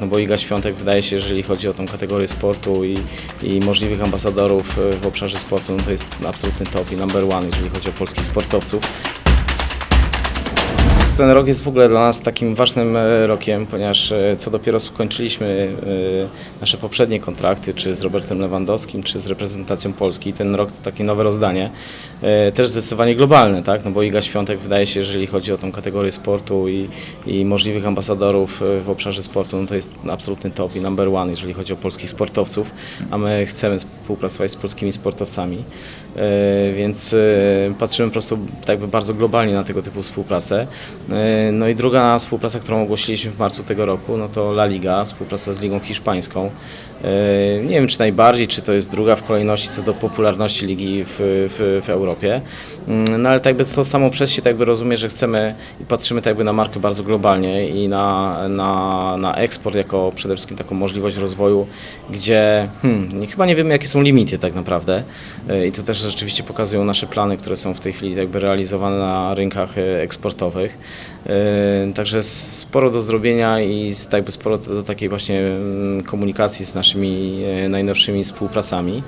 No bo Iga Świątek wydaje się, jeżeli chodzi o tą kategorię sportu i, i możliwych ambasadorów e, w obszarze sportu, no to jest absolutny top i number one, jeżeli chodzi o polskich sportowców. Ten rok jest w ogóle dla nas takim ważnym e, rokiem, ponieważ e, co dopiero skończyliśmy e, nasze poprzednie kontrakty, czy z Robertem Lewandowskim, czy z reprezentacją Polski. Ten rok to takie nowe rozdanie, też zdecydowanie globalne, tak? no bo Iga Świątek wydaje się, jeżeli chodzi o tą kategorię sportu i, i możliwych ambasadorów w obszarze sportu, no to jest absolutny top i number one, jeżeli chodzi o polskich sportowców, a my chcemy współpracować z polskimi sportowcami, więc patrzymy po prostu tak bardzo globalnie na tego typu współpracę. E, No i druga współpraca, którą ogłosiliśmy w marcu tego roku, no to La Liga, współpraca z Ligą Hiszpańską. E, Nie wiem, czy najbardziej, czy to jest druga w kolejności co do popularności ligi w, w, w Europie. Mm, No ale tak jakby to samo przez się tak jakby rozumie, że chcemy i patrzymy tak jakby na markę bardzo globalnie i na, na, na eksport jako przede wszystkim taką możliwość rozwoju, gdzie hmm, chyba nie wiemy jakie są limity tak naprawdę E, i to też rzeczywiście pokazują nasze plany, które są w tej chwili jakby realizowane na rynkach eksportowych. E, Także sporo do zrobienia i tak sporo do takiej właśnie mm, komunikacji z naszymi e, najnowszymi współpracami.